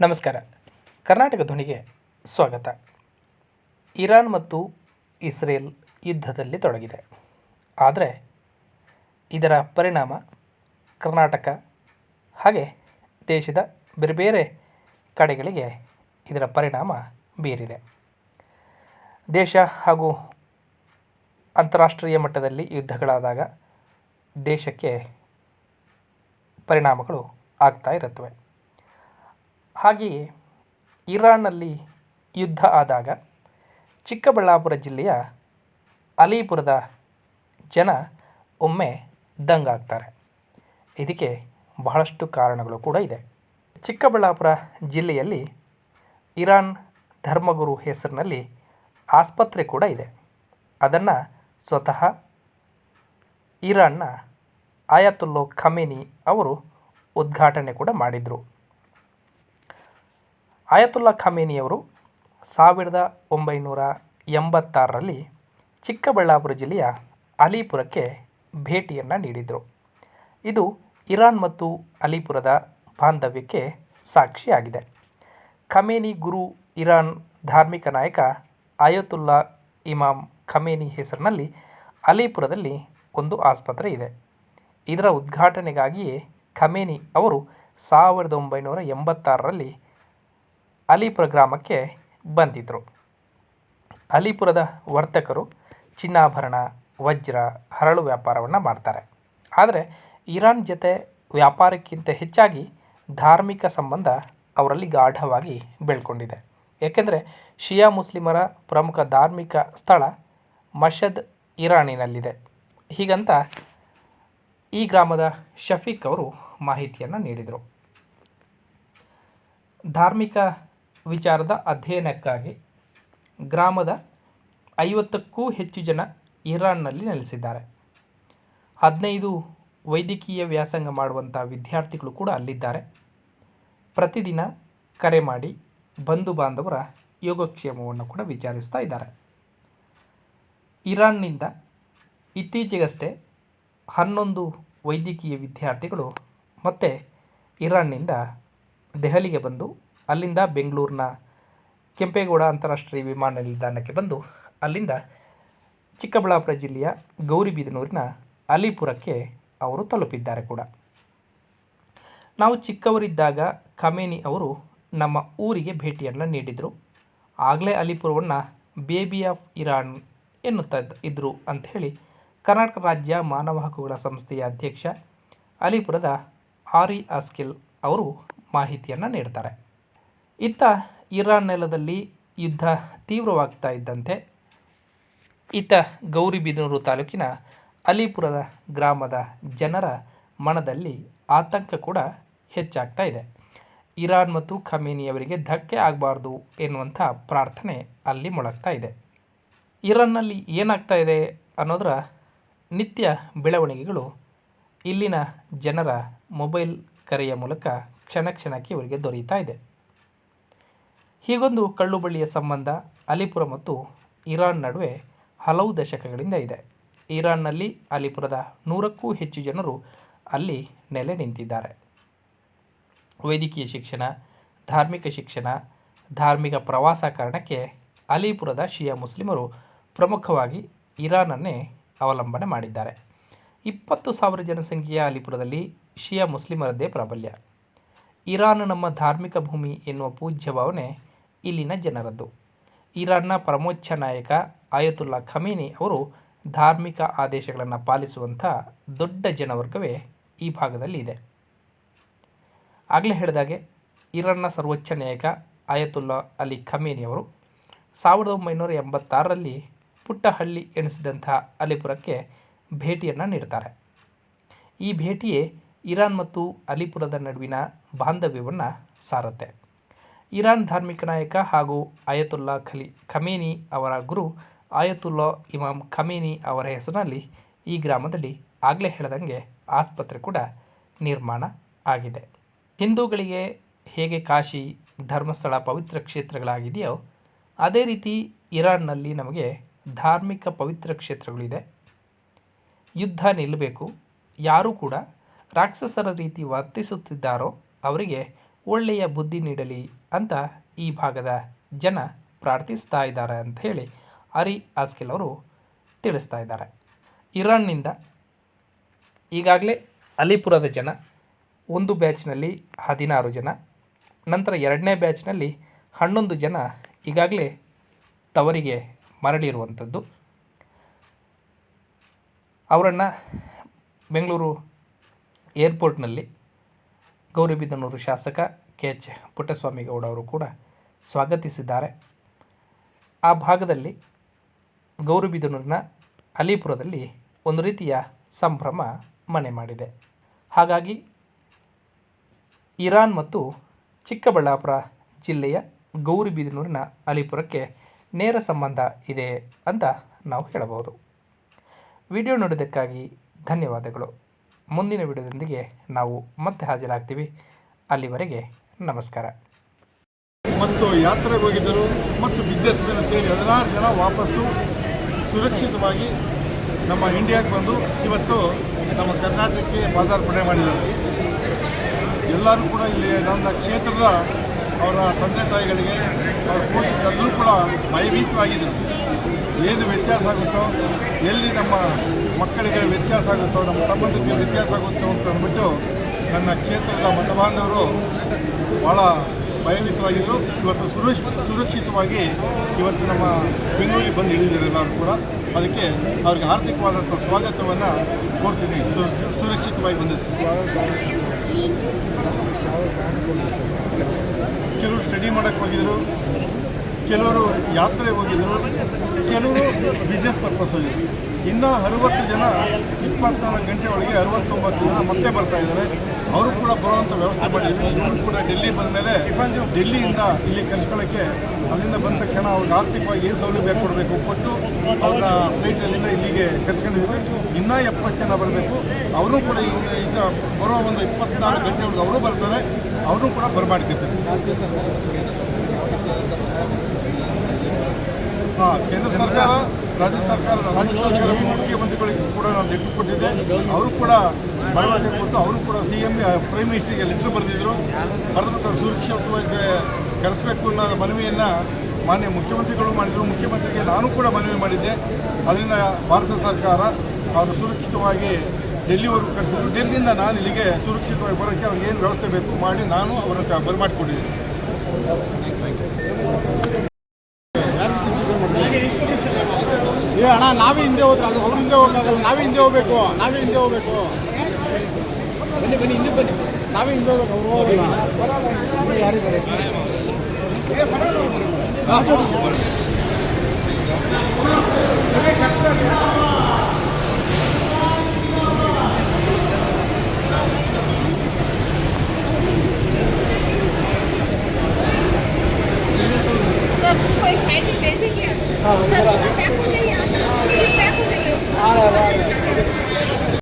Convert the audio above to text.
ನಮಸ್ಕಾರ. ಕರ್ನಾಟಕ ಧ್ವನಿಗೆ ಸ್ವಾಗತ. ಇರಾನ್ ಮತ್ತು ಇಸ್ರೇಲ್ ಯುದ್ಧದಲ್ಲಿ ತೊಡಗಿದೆ. ಆದರೆ ಇದರ ಪರಿಣಾಮ ಕರ್ನಾಟಕ ಹಾಗೆ ದೇಶದ ಬೇರೆ ಬೇರೆ ಕಡೆಗಳಿಗೆ ಇದರ ಪರಿಣಾಮ ಬೀರಿದೆ. ದೇಶ ಹಾಗೂ ಅಂತಾರಾಷ್ಟ್ರೀಯ ಮಟ್ಟದಲ್ಲಿ ಯುದ್ಧಗಳಾದಾಗ ದೇಶಕ್ಕೆ ಪರಿಣಾಮಗಳು ಆಗ್ತಾ ಇರುತ್ತವೆ. ಹಾಗೆಯೇ ಇರಾನ್ನಲ್ಲಿ ಯುದ್ಧ ಆದಾಗ ಚಿಕ್ಕಬಳ್ಳಾಪುರ ಜಿಲ್ಲೆಯ ಅಲಿಪುರದ ಜನ ಒಮ್ಮೆ ದಂಗಾಗ್ತಾರೆ ಇದಕ್ಕೆ ಬಹಳಷ್ಟು ಕಾರಣಗಳು ಕೂಡ ಇದೆ. ಚಿಕ್ಕಬಳ್ಳಾಪುರ ಜಿಲ್ಲೆಯಲ್ಲಿ ಇರಾನ್ ಧರ್ಮಗುರು ಹೆಸರಿನಲ್ಲಿ ಆಸ್ಪತ್ರೆ ಕೂಡ ಇದೆ. ಅದನ್ನು ಸ್ವತಃ ಇರಾನ್ನ ಆಯತುಲ್ಲೋ ಖಮೇನಿ ಅವರು ಉದ್ಘಾಟನೆ ಕೂಡ ಮಾಡಿದರು. ಆಯತುಲ್ಲಾ ಖಮೇನಿಯವರು ಸಾವಿರದ ಒಂಬೈನೂರ ಎಂಬತ್ತಾರರಲ್ಲಿ ಚಿಕ್ಕಬಳ್ಳಾಪುರ ಜಿಲ್ಲೆಯ ಅಲಿಪುರಕ್ಕೆ ಭೇಟಿಯನ್ನು ನೀಡಿದರು. ಇದು ಇರಾನ್ ಮತ್ತು ಅಲಿಪುರದ ಬಾಂಧವ್ಯಕ್ಕೆ ಸಾಕ್ಷಿಯಾಗಿದೆ. ಖಮೇನಿ ಗುರು ಇರಾನ್ ಧಾರ್ಮಿಕ ನಾಯಕ ಆಯತುಲ್ಲಾ ಇಮಾಮ್ ಖಮೇನಿ ಹೆಸರಿನಲ್ಲಿ ಅಲಿಪುರದಲ್ಲಿ ಒಂದು ಆಸ್ಪತ್ರೆ ಇದೆ. ಇದರ ಉದ್ಘಾಟನೆಗಾಗಿಯೇ ಖಮೇನಿ ಅವರು ಸಾವಿರದ ಒಂಬೈನೂರ ಎಂಬತ್ತಾರರಲ್ಲಿ ಅಲಿಪುರ ಗ್ರಾಮಕ್ಕೆ ಬಂದಿದ್ದರು ಅಲಿಪುರದ ವರ್ತಕರು ಚಿನ್ನಾಭರಣ, ವಜ್ರ, ಹರಳು ವ್ಯಾಪಾರವನ್ನು ಮಾಡ್ತಾರೆ. ಆದರೆ ಇರಾನ್ ಜೊತೆ ವ್ಯಾಪಾರಕ್ಕಿಂತ ಹೆಚ್ಚಾಗಿ ಧಾರ್ಮಿಕ ಸಂಬಂಧ ಅವರಲ್ಲಿ ಗಾಢವಾಗಿ ಬೆಳ್ಕೊಂಡಿದೆ. ಏಕೆಂದರೆ ಶಿಯಾ ಮುಸ್ಲಿಮರ ಪ್ರಮುಖ ಧಾರ್ಮಿಕ ಸ್ಥಳ ಮಷದ್ ಇರಾನಿನಲ್ಲಿದೆ. ಹೀಗಂತ ಈ ಗ್ರಾಮದ ಶಫೀಕ್ ಅವರು ಮಾಹಿತಿಯನ್ನು ನೀಡಿದರು. ಧಾರ್ಮಿಕ ವಿಚಾರದ ಅಧ್ಯಯನಕ್ಕಾಗಿ ಗ್ರಾಮದ ಐವತ್ತಕ್ಕೂ ಹೆಚ್ಚು ಜನ ಇರಾನ್ನಲ್ಲಿ ನೆಲೆಸಿದ್ದಾರೆ. ಹದಿನೈದು ವೈದ್ಯಕೀಯ ವ್ಯಾಸಂಗ ಮಾಡುವಂಥ ವಿದ್ಯಾರ್ಥಿಗಳು ಕೂಡ ಅಲ್ಲಿದ್ದಾರೆ. ಪ್ರತಿದಿನ ಕರೆ ಮಾಡಿ ಬಂಧು ಬಾಂಧವರ ಯೋಗಕ್ಷೇಮವನ್ನು ಕೂಡ ವಿಚಾರಿಸ್ತಾ ಇದ್ದಾರೆ. ಇರಾನ್ನಿಂದ ಇತ್ತೀಚೆಗಷ್ಟೇ ಹನ್ನೊಂದು ವೈದ್ಯಕೀಯ ವಿದ್ಯಾರ್ಥಿಗಳು ಮತ್ತೆ ಇರಾನ್ನಿಂದ ದೆಹಲಿಗೆ ಬಂದು ಅಲ್ಲಿಂದ ಬೆಂಗಳೂರಿನ ಕೆಂಪೇಗೌಡ ಅಂತಾರಾಷ್ಟ್ರೀಯ ವಿಮಾನ ನಿಲ್ದಾಣಕ್ಕೆ ಬಂದು ಅಲ್ಲಿಂದ ಚಿಕ್ಕಬಳ್ಳಾಪುರ ಜಿಲ್ಲೆಯ ಗೌರಿಬಿದನೂರಿನ ಅಲಿಪುರಕ್ಕೆ ಅವರು ತಲುಪಿದ್ದಾರೆ ಕೂಡ. ನಾವು ಚಿಕ್ಕವರಿದ್ದಾಗ ಖಮೇನಿ ಅವರು ನಮ್ಮ ಊರಿಗೆ ಭೇಟಿಯನ್ನು ನೀಡಿದರು. ಆಗಲೇ ಅಲಿಪುರವನ್ನು ಬೇಬಿ ಆಫ್ ಇರಾನ್ ಎನ್ನುತ್ತಾ ಇದ್ದರು ಅಂತ ಹೇಳಿ ಕರ್ನಾಟಕ ರಾಜ್ಯ ಮಾನವ ಹಕ್ಕುಗಳ ಸಂಸ್ಥೆಯ ಅಧ್ಯಕ್ಷ ಅಲಿಪುರದ ಆರಿ ಅಸ್ಕಿಲ್ ಅವರು ಮಾಹಿತಿಯನ್ನು ನೀಡ್ತಾರೆ. ಇತ್ತ ಇರಾನ್ ನೆಲದಲ್ಲಿ ಯುದ್ಧ ತೀವ್ರವಾಗ್ತಾ ಇದ್ದಂತೆ. ಇತ್ತ ಗೌರಿಬಿದನೂರು ತಾಲೂಕಿನ ಅಲಿಪುರದ ಗ್ರಾಮದ ಜನರ ಮನದಲ್ಲಿ ಆತಂಕ ಕೂಡ ಹೆಚ್ಚಾಗ್ತಾ ಇದೆ. ಇರಾನ್ ಮತ್ತು ಖಮೇನಿಯವರಿಗೆ ಧಕ್ಕೆ ಆಗಬಾರ್ದು ಎನ್ನುವಂಥ ಪ್ರಾರ್ಥನೆ ಅಲ್ಲಿ ಮೊಳಗ್ತಾ ಇದೆ. ಇರಾನ್ನಲ್ಲಿ ಏನಾಗ್ತಾ ಇದೆ ಅನ್ನೋದರ ನಿತ್ಯ ಬೆಳವಣಿಗೆಗಳು ಇಲ್ಲಿನ ಜನರ ಮೊಬೈಲ್ ಕರೆಯ ಮೂಲಕ ಕ್ಷಣ ಕ್ಷಣಕ್ಕೆ ಇವರಿಗೆ ದೊರೆಯುತ್ತಾ ಇದೆ. ಹೀಗೊಂದು ಕಳ್ಳುಬಳ್ಳಿಯ ಸಂಬಂಧ ಅಲಿಪುರ ಮತ್ತು ಇರಾನ್ ನಡುವೆ ಹಲವು ದಶಕಗಳಿಂದ ಇದೆ. ಇರಾನ್ನಲ್ಲಿ ಅಲಿಪುರದ ನೂರಕ್ಕೂ ಹೆಚ್ಚು ಜನರು ಅಲ್ಲಿ ನೆಲೆ ನಿಂತಿದ್ದಾರೆ. ವೈದ್ಯಕೀಯ ಶಿಕ್ಷಣ, ಧಾರ್ಮಿಕ ಶಿಕ್ಷಣ, ಧಾರ್ಮಿಕ ಪ್ರವಾಸ ಕಾರಣಕ್ಕೆ ಅಲಿಪುರದ ಶಿಯಾ ಮುಸ್ಲಿಮರು ಪ್ರಮುಖವಾಗಿ ಇರಾನನ್ನೇ ಅವಲಂಬನೆ ಮಾಡಿದ್ದಾರೆ. ಇಪ್ಪತ್ತು ಸಾವಿರ ಜನಸಂಖ್ಯೆಯ ಅಲಿಪುರದಲ್ಲಿ ಶಿಯಾ ಮುಸ್ಲಿಮರದ್ದೇ ಪ್ರಾಬಲ್ಯ. ಇರಾನ್ ನಮ್ಮ ಧಾರ್ಮಿಕ ಭೂಮಿ ಎನ್ನುವ ಪೂಜ್ಯ ಭಾವನೆ ಇಲ್ಲಿನ ಜನರದ್ದು. ಇರಾನ್ನ ಪರಮೋಚ್ಚ ನಾಯಕ ಆಯತುಲ್ಲಾ ಖಮೀನಿ ಅವರು ಧಾರ್ಮಿಕ ಆದೇಶಗಳನ್ನು ಪಾಲಿಸುವಂಥ ದೊಡ್ಡ ಜನವರ್ಗವೇ ಈ ಭಾಗದಲ್ಲಿ ಇದೆ. ಆಗಲೇ ಹೇಳಿದಾಗೆ ಇರಾನ್ನ ಸರ್ವೋಚ್ಚ ನಾಯಕ ಆಯತುಲ್ಲಾ ಅಲಿ ಖಮೀನಿ ಅವರು ಸಾವಿರದ ಒಂಬೈನೂರ ಎಂಬತ್ತಾರರಲ್ಲಿ ಪುಟ್ಟಹಳ್ಳಿ ಎಣಿಸಿದಂಥ ಅಲಿಪುರಕ್ಕೆ ಭೇಟಿಯನ್ನು ನೀಡ್ತಾರೆ. ಈ ಭೇಟಿಯೇ ಇರಾನ್ ಮತ್ತು ಅಲಿಪುರದ ನಡುವಿನ ಬಾಂಧವ್ಯವನ್ನು ಸಾರುತ್ತೆ. ಇರಾನ್ ಧಾರ್ಮಿಕ ನಾಯಕ ಹಾಗೂ ಆಯತುಲ್ಲಾ ಖಲಿ ಖಮೇನಿ ಅವರ ಗುರು ಆಯತುಲ್ಲಾ ಇಮಾಮ್ ಖಮೇನಿ ಅವರ ಹೆಸರಿನಲ್ಲಿ ಈ ಗ್ರಾಮದಲ್ಲಿ ಆಗಲೇ ಹೇಳದಂಗೆ ಆಸ್ಪತ್ರೆ ಕೂಡ ನಿರ್ಮಾಣ ಆಗಿದೆ. ಹಿಂದೂಗಳಿಗೆ ಹೇಗೆ ಕಾಶಿ ಧರ್ಮಸ್ಥಳ ಪವಿತ್ರ ಕ್ಷೇತ್ರಗಳಾಗಿದೆಯೋ, ಅದೇ ರೀತಿ ಇರಾನ್ನಲ್ಲಿ ನಮಗೆ ಧಾರ್ಮಿಕ ಪವಿತ್ರ ಕ್ಷೇತ್ರಗಳಿದೆ. ಯುದ್ಧ ನಿಲ್ಲಬೇಕು, ಯಾರೂ ಕೂಡ ರಾಕ್ಷಸರ ರೀತಿ ವರ್ತಿಸುತ್ತಿದ್ದಾರೋ ಅವರಿಗೆ ಒಳ್ಳೆಯ ಬುದ್ಧಿ ನೀಡಲಿ ಅಂತ ಈ ಭಾಗದ ಜನ ಪ್ರಾರ್ಥಿಸ್ತಾ ಇದ್ದಾರೆ ಅಂತ ಹೇಳಿ ಅರಿ ಆಸ್ಕಿಲ್ ಅವರು ತಿಳಿಸ್ತಾ ಇದ್ದಾರೆ. ಇರಾನ್ನಿಂದ ಈಗಾಗಲೇ ಅಲಿಪುರದ ಜನ ಒಂದು ಬ್ಯಾಚ್ನಲ್ಲಿ ಹದಿನಾರು ಜನ, ನಂತರ ಎರಡನೇ ಬ್ಯಾಚ್ನಲ್ಲಿ ಹನ್ನೊಂದು ಜನ ಈಗಾಗಲೇ ತವರಿಗೆ ಮರಳಿರುವಂಥದ್ದು ಅವರನ್ನು ಬೆಂಗಳೂರು ಏರ್ಪೋರ್ಟ್ನಲ್ಲಿ ಗೌರಿಬಿದನೂರು ಶಾಸಕ ಕೆ ಎಚ್ ಪುಟ್ಟಸ್ವಾಮಿ ಗೌಡ ಅವರು ಕೂಡ ಸ್ವಾಗತಿಸಿದ್ದಾರೆ. ಆ ಭಾಗದಲ್ಲಿ ಗೌರಿಬಿದನೂರಿನ ಅಲಿಪುರದಲ್ಲಿ ಒಂದು ರೀತಿಯ ಸಂಭ್ರಮ ಮನೆ ಮಾಡಿದೆ. ಹಾಗಾಗಿ ಇರಾನ್ ಮತ್ತು ಚಿಕ್ಕಬಳ್ಳಾಪುರ ಜಿಲ್ಲೆಯ ಗೌರಿಬಿದನೂರಿನ ಅಲಿಪುರಕ್ಕೆ ನೇರ ಸಂಬಂಧ ಇದೆ ಅಂತ ನಾವು ಹೇಳಬಹುದು. ವಿಡಿಯೋ ನೋಡಿದ್ದಕ್ಕಾಗಿ ಧನ್ಯವಾದಗಳು. ಮುಂದಿನ ವಿಡಿಯೋದೊಂದಿಗೆ ನಾವು ಮತ್ತೆ ಹಾಜರಾಗ್ತೀವಿ. ಅಲ್ಲಿವರೆಗೆ ನಮಸ್ಕಾರ. ಮತ್ತು ಯಾತ್ರೆಗೆ ಹೋಗಿದ್ದರು ಮತ್ತು ಬಿಸ್ನೆಸ್ ಸೇರಿ ಹದಿನಾರು ಜನ ವಾಪಸ್ಸು ಸುರಕ್ಷಿತವಾಗಿ ನಮ್ಮ ಇಂಡಿಯಾಗೆ ಬಂದು ಇವತ್ತು ನಮ್ಮ ಕರ್ನಾಟಕಕ್ಕೆ ಪಾದಾರ್ಪಣೆ ಮಾಡಿದ್ದಾರೆ. ಎಲ್ಲರೂ ಕೂಡ ಇಲ್ಲಿ ನನ್ನ ಕ್ಷೇತ್ರದ ಅವರ ತಂದೆ ತಾಯಿಗಳಿಗೆ ಅವರ ಪೋಷಕರೆಲ್ಲರೂ ಕೂಡ ಭಯಭೀತವಾಗಿದ್ದರು ಏನು ವ್ಯತ್ಯಾಸ ಆಗುತ್ತೋ, ಎಲ್ಲಿ ನಮ್ಮ ಮಕ್ಕಳಿಗೆ ವ್ಯತ್ಯಾಸ ಆಗುತ್ತೋ, ನಮ್ಮ ಸಂಬಂಧಕ್ಕೆ ವ್ಯತ್ಯಾಸ ಆಗುತ್ತೋ ಅಂತ ಅಂದ್ಬಿಟ್ಟು ನನ್ನ ಕ್ಷೇತ್ರದ ಮತಬಾಂಧವರು ಭಾಳ ಭಯಭೀತವಾಗಿದ್ದರು ಇವತ್ತು ಸುರಕ್ಷ, ಸುರಕ್ಷಿತವಾಗಿ ಇವತ್ತು ನಮ್ಮ ಬೆಂಗಳೂರಿಗೆ ಬಂದು ಇಳಿದಿದ್ದಾರೆ ಕೂಡ. ಅದಕ್ಕೆ ಅವ್ರಿಗೆ ಆರ್ಥಿಕವಾದಂಥ ಸ್ವಾಗತವನ್ನು ಕೋರ್ತೀನಿ. ಸುರಕ್ಷಿತವಾಗಿ ಬಂದಿದ್ದೆ. ಕೆಲವರು ಸ್ಟಡಿ ಮಾಡೋಕ್ಕೆ ಹೋಗಿದ್ರು. ಕೆಲವರು ಯಾತ್ರೆ ಹೋಗಿದ್ರು, ಕೆಲವರು ಬಿಸ್ನೆಸ್ ಪರ್ಪಸ್ ಹೋಗಿದ್ರು ಇನ್ನು ಅರುವತ್ತು ಜನ, ಇಪ್ಪತ್ನಾಲ್ಕು ಗಂಟೆ ಒಳಗೆ ಅರವತ್ತೊಂಬತ್ತು ಜನ ಮತ್ತೆ ಬರ್ತಾ ಇದ್ದಾರೆ. ಅವರು ಕೂಡ ಬರುವಂಥ ವ್ಯವಸ್ಥೆ ಮಾಡಿದ್ದೀವಿ ಇವರು ಕೂಡ ಡೆಲ್ಲಿ ಬಂದ ಮೇಲೆ ಡೆಲ್ಲಿಯಿಂದ ಇಲ್ಲಿ ಕಲಿಸ್ಕೊಳ್ಳೋಕ್ಕೆ ಅಲ್ಲಿಂದ ಬಂದ ತಕ್ಷಣ ಅವ್ರಿಗೆ ಆರ್ಥಿಕವಾಗಿ ಏನು ಸೌಲಭ್ಯ ಕೊಡಬೇಕು ಕೊಟ್ಟು ಅವ್ರನ್ನ ಫ್ಲೈಟಲ್ಲಿಂದ ಇಲ್ಲಿಗೆ ಕರ್ಸ್ಕೊಂಡಿದ್ದೀವಿ ಇನ್ನೂ ಎಪ್ಪತ್ತು ಜನ ಬರಬೇಕು. ಅವರು ಕೂಡ ಈಗ ಬರೋ ಒಂದು ಇಪ್ಪತ್ನಾಲ್ಕು ಗಂಟೆ ಒಳಗೆ ಅವರು ಬರ್ತಾರೆ. ಅವರು ಕೂಡ ಬರಮಾಡ್ಕೊತಾರೆ. ಹಾಂ, ಕೇಂದ್ರ ಸರ್ಕಾರ, ರಾಜ್ಯ ಸರ್ಕಾರ ರಾಜ್ಯ ಸರ್ಕಾರ ಮುಖ್ಯಮಂತ್ರಿಗಳಿಗೆ ಕೂಡ ನಾನು ಲೆಟ್ರ್ ಕೊಟ್ಟಿದ್ದೆ ಅವರು ಕೂಡ ಭರವಸೆ ಕೊಟ್ಟು ಅವರು ಕೂಡ ಸಿ ಎಂ ಪ್ರೈಮ್ ಮಿನಿಸ್ಟ್ರಿಗೆ ಲೆಟ್ರ್ ಬರೆದಿದ್ದರು ಬರೆದು ಸುರಕ್ಷಿತವಾಗಿ ಕರೆಸಬೇಕು ಅನ್ನೋ ಮನವಿಯನ್ನು ಮಾನ್ಯ ಮುಖ್ಯಮಂತ್ರಿಗಳು ಮಾಡಿದರು. ಮುಖ್ಯಮಂತ್ರಿಗೆ ನಾನು ಕೂಡ ಮನವಿ ಮಾಡಿದ್ದೆ. ಅದರಿಂದ ಭಾರತ ಸರ್ಕಾರ ಅವರು ಸುರಕ್ಷಿತವಾಗಿ ಡೆಲ್ಲಿವರೆಗೂ ಕರೆಸಿದ್ರು ಡೆಲ್ಲಿಯಿಂದ ನಾನು ಇಲ್ಲಿಗೆ ಸುರಕ್ಷಿತವಾಗಿ ಬರೋಕ್ಕೆ ಅವ್ರಿಗೆ ಏನು ವ್ಯವಸ್ಥೆ ಬೇಕು ಮಾಡಿ ನಾನು ಅವರನ್ನು ಬರಮಾಡಿಕೊಟ್ಟಿದ್ದೀನಿ ಏ ಅಣ್ಣ ನಾವೇ ಹಿಂದೆ ಹೋದ್ರೆ ಅದು ಅವ್ರ ಹಿಂದೆ ಹೋಗಲ್ಲ ನಾವೇ ಹಿಂದೆ ಹೋಗ್ಬೇಕು. ನಾವೇ ಹಿಂದೆ ಹೋಗ್ಬೇಕು. ಬನ್ನಿ ಬನ್ನಿ ಹಿಂದೆ ಬನ್ನಿ. ನಾವೇ ಹಿಂದೆ ಹೋಗ್ಬೇಕು. ಅವ್ರು ಹೋಗಲ್ಲ ಯಾರಿದ್ದಾರೆ? सर